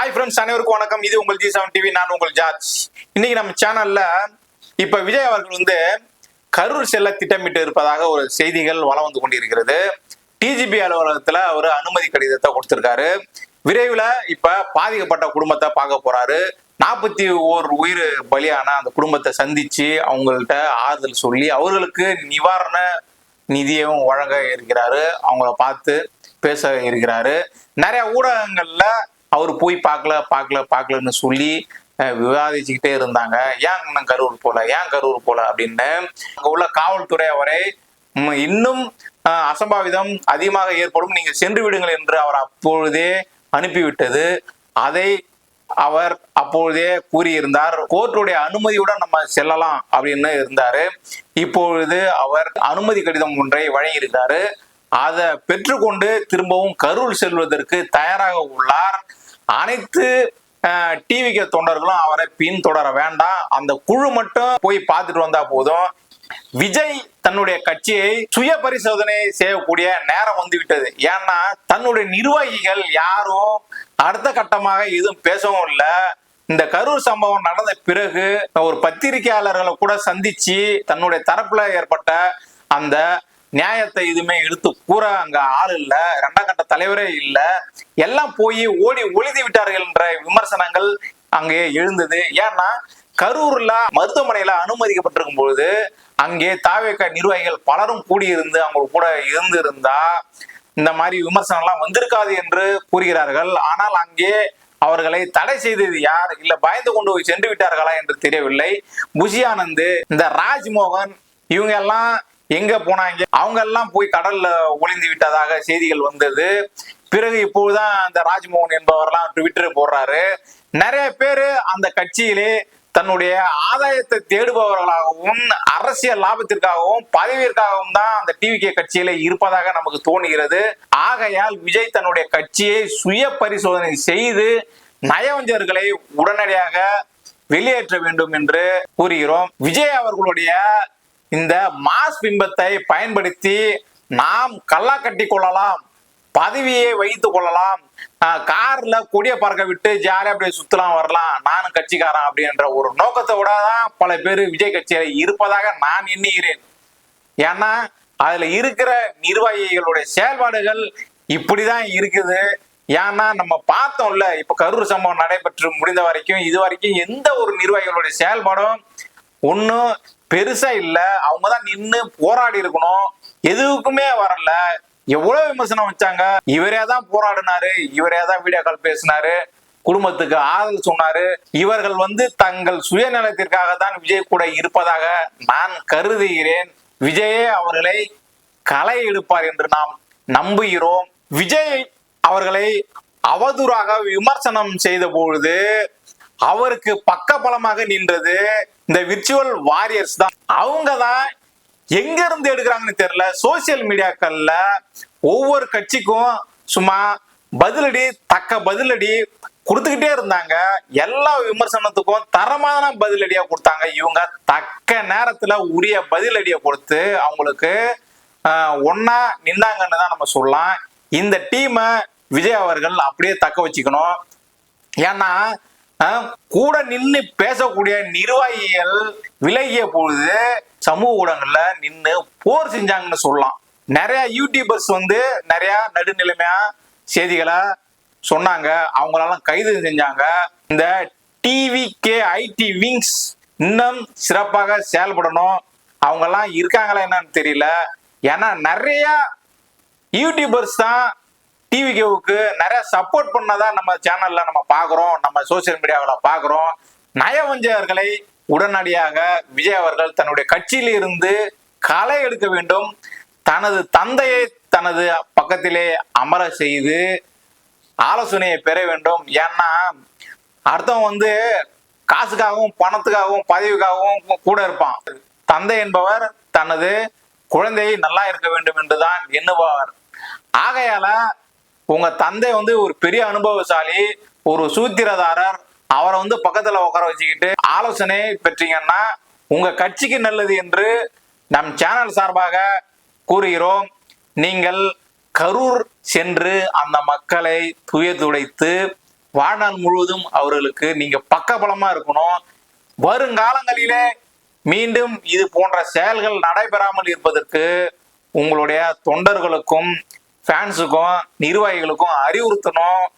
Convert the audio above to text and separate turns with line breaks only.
Hi friends அனைவருக்கும் வணக்கம். இது உங்கள் ஜி செவன் டிவி நான் உங்கள் ஜார்ஜ். இன்னைக்கு நம்ம சேனல்ல இப்ப விஜய் அவர்கள் வந்து கரூர் செல்ல திட்டமிட்டு இருப்பதாக ஒரு செய்திகள் வளம் வந்து கொண்டிருக்கிறது. டிஜிபி அலுவலகத்துல அவர் அனுமதி கடிதத்தை கொடுத்திருக்காரு. விரைவில் இப்ப பாதிக்கப்பட்ட குடும்பத்தை பார்க்க போறாரு. நாற்பத்தி ஓர் உயிர் பலியான அந்த குடும்பத்தை சந்திச்சு அவங்கள்ட்ட ஆறுதல் சொல்லி அவர்களுக்கு நிவாரண நிதியும் வழங்க இருக்கிறாரு. அவங்கள பார்த்து பேச இருக்கிறாரு. நிறைய ஊடகங்கள்ல அவர் போய் பார்க்கல பார்க்கல பார்க்கலன்னு சொல்லி விவாதிச்சுக்கிட்டே இருந்தாங்க. ஏன் இன்னும் கரூர் போல? ஏன் கரூர் போல அப்படின்னு. அங்க உள்ள காவல்துறை அவரை இன்னும் அஹ், அசம்பாவிதம் அதிகமாக ஏற்படும். நீங்க சென்று விடுங்கள் என்று அவர் அப்பொழுதே அனுப்பிவிட்டது. அதை அவர் அப்பொழுதே கூறியிருந்தார். கோர்ட்டுடைய அனுமதியுடன் நம்ம செல்லலாம் அப்படின்னு இருந்தாரு. இப்பொழுது அவர் அனுமதி கடிதம் ஒன்றை வழங்கியிருக்காரு. அதை பெற்றுக்கொண்டு திரும்பவும் கரூர் செல்வதற்கு தயாராக உள்ளார். அனைத்து டிவிக்கு தொண்டர்களும் அவரை பின்தொடர வேண்டாம். அந்த குழு மட்டும் போய் பார்த்துட்டு வந்தா போதும். விஜய் தன்னுடைய கட்சியை சுய பரிசோதனை செய்யக்கூடிய நேரம் வந்துவிட்டது. ஏன்னா தன்னுடைய நிர்வாகிகள் யாரும் அடுத்த கட்டமாக எதுவும் பேசவும் இல்லை. இந்த கரூர் சம்பவம் நடந்த பிறகு ஒரு பத்திரிகையாளர்களை கூட சந்திச்சு தன்னுடைய தரப்புல ஏற்பட்ட அந்த நியாயத்தை எதுவுமே எடுத்து கூற அங்க ஆள் இல்ல. ரெண்டாம் கட்ட தலைவரே இல்ல. எல்லாம் போய் ஓடி ஒழுதி விட்டார்கள் என்ற விமர்சனங்கள் அங்கே எழுந்தது. ஏன்னா கரூர்ல மருத்துவமனையில அனுமதிக்கப்பட்டிருக்கும் பொழுது அங்கே தாவேக்க நிர்வாகிகள் பலரும் கூடியிருந்து அவங்க கூட இருந்து இருந்தா இந்த மாதிரி விமர்சனம் எல்லாம் வந்திருக்காது என்று கூறுகிறார்கள். ஆனால் அங்கே அவர்களை தடை செய்தது யார்? இல்ல பயந்து கொண்டு போய் சென்று விட்டார்களா என்று தெரியவில்லை. புஷியானந்து இந்த ராஜ்மோகன் இவங்க எல்லாம் எங்க போனாங்க அவங்க எல்லாம் போய் கடல்ல ஒளிந்து விட்டதாக செய்திகள் வந்தது. பிறகு இப்போதுதான் அந்த ராஜ்மோகன் என்பவர்லாம் ட்விட்டர் போடுறாரு நிறைய பேரு அந்த கட்சியிலே தன்னுடைய ஆதாயத்தை தேடுபவர்களாகவும் அரசியல் லாபத்திற்காகவும் பதவியிற்காகவும் தான் அந்த டிவிகே கட்சியில இருப்பதாக நமக்கு தோணுகிறது ஆகையால் விஜய் தன்னுடைய கட்சியை சுய பரிசோதனை செய்து நயவஞ்சர்களை உடனடியாக வெளியேற்ற வேண்டும் என்று கூறுகிறோம். விஜய் அவர்களுடைய இந்த மாஸ் பிம்பத்தை பயன்படுத்தி நாம் கல்லா கட்டி கொள்ளலாம் பதவியை வைத்து கொள்ளலாம் ஆஹ் கார்ல கொடிய பறக்க விட்டு ஜாலியா அப்படியே சுத்தலாம் வரலாம் நானும் கட்சிக்காரன் அப்படின்ற ஒரு நோக்கத்தோட தான் பல பேர் விஜய் கட்சியில இருப்பதாக நான் எண்ணுகிறேன். ஏன்னா அதுல இருக்கிற நிர்வாகிகளுடைய செயல்பாடுகள் இப்படிதான் இருக்குது. ஏன்னா நம்ம பார்த்தோம்ல இப்ப கரூர் சம்பவம் நடைபெற்று முடிந்த வரைக்கும் இது வரைக்கும் எந்த ஒரு நிர்வாகிகளுடைய செயல்பாடும் ஒன்றும் பெருசா இல்ல. அவங்க தான் நின்று போராடி இருக்கணும். எதுக்குமே வரல. எவ்வளவு விமர்சனம் வச்சாங்க? இவரே தான் போராடினாரு. இவரே தான் வீடியோ கால் பேசினாரு. குடும்பத்துக்கு ஆதரவு சொன்னாரு. இவர்கள் வந்து தங்கள் சுயநலத்திற்காக தான் விஜய் கூட இருப்பதாக நான் கருதுகிறேன். விஜயே அவர்களை களை எடுப்பார் என்று நாம் நம்புகிறோம். விஜய் அவர்களை அவதூறாக விமர்சனம் செய்த பொழுது அவருக்கு பக்க பலமாக நின்றது இந்த விர்ச்சுவல் வாரியர்ஸ் தான். அவங்க தான் எங்க இருந்து எடுக்கிறாங்கன்னு தெரியல சோசியல் மீடியாக்கள்ல ஒவ்வொரு கட்சிக்கும் சும்மா பதிலடி தக்க பதிலடி கொடுத்துக்கிட்டே இருந்தாங்க. எல்லா விமர்சனத்துக்கும் தரமான பதிலடியா கொடுத்தாங்க. இவங்க தக்க நேரத்துல உரிய பதிலடியை கொடுத்து அவங்களுக்கு ஒன்னா நின்றாங்கன்னு நின்னாங்கன்னு தான் நம்ம சொல்லலாம். இந்த டீமை விஜய் அவர்கள் அப்படியே தக்க வச்சுக்கணும். ஏன்னா கூட நின்று பேசக்கூடிய நிர்வாகிகள் விலகிய பொழுது சமூக ஊடகங்கள்ல நின்று போர் செஞ்சாங்கன்னு சொல்லலாம். நிறைய யூடியூபர்ஸ் வந்து நிறைய நடுநிலைமையா செய்திகளை சொன்னாங்க. அவங்களெல்லாம் கைது செஞ்சாங்க. இந்த டிவி கே ஐடி விங்ஸ் இன்னும் சிறப்பாக செயல்படணும். அவங்கெல்லாம் இருக்காங்களா என்னன்னு தெரியல. ஏன்னா நிறைய யூடியூபர்ஸ் தான் டிவிகேவுக்கு நிறைய சப்போர்ட் பண்ணதா நம்ம சேனல்ல நம்ம பார்க்குறோம் நம்ம சோசியல் மீடியாவில் பார்க்குறோம் நயவஞ்சகர்களை உடனடியாக விஜய் அவர்கள் தன்னுடைய கட்சியில் இருந்து களை எடுக்க வேண்டும். தனது தந்தையை தனது பக்கத்திலே அமர செய்து ஆலோசனையை பெற வேண்டும். ஏன்னா அர்த்தம் வந்து காசுக்காகவும் பணத்துக்காகவும் பதவிக்காகவும் கூட இருப்பான். தந்தை என்பவர் தனது குழந்தையை நல்லா இருக்க வேண்டும் என்றுதான் எண்ணுபவர். ஆகையால உங்க தந்தை வந்து ஒரு பெரிய அனுபவசாலி ஒரு சூத்திரதாரர் அவரை வந்து பக்கத்துல உட்கார வச்சுக்கிட்டு ஆலோசனை பெற்றீங்கன்னா உங்க கட்சிக்கு நல்லது என்று நம் சேனல் சார்பாக கூறுகிறோம். நீங்கள் கரூர் சென்று அந்த மக்களை துயதுடைத்து வாழ்நாள் முழுவதும் அவர்களுக்கு நீங்க பக்கபலமா இருக்கணும். வருங்காலங்களிலே மீண்டும் இது போன்ற செயல்கள் நடைபெறாமல் இருப்பதற்கு உங்களுடைய தொண்டர்களுக்கும் ஃபேன்ஸுக்கும் நிர்வாகிகளுக்கும் அறிவுறுத்தணும்.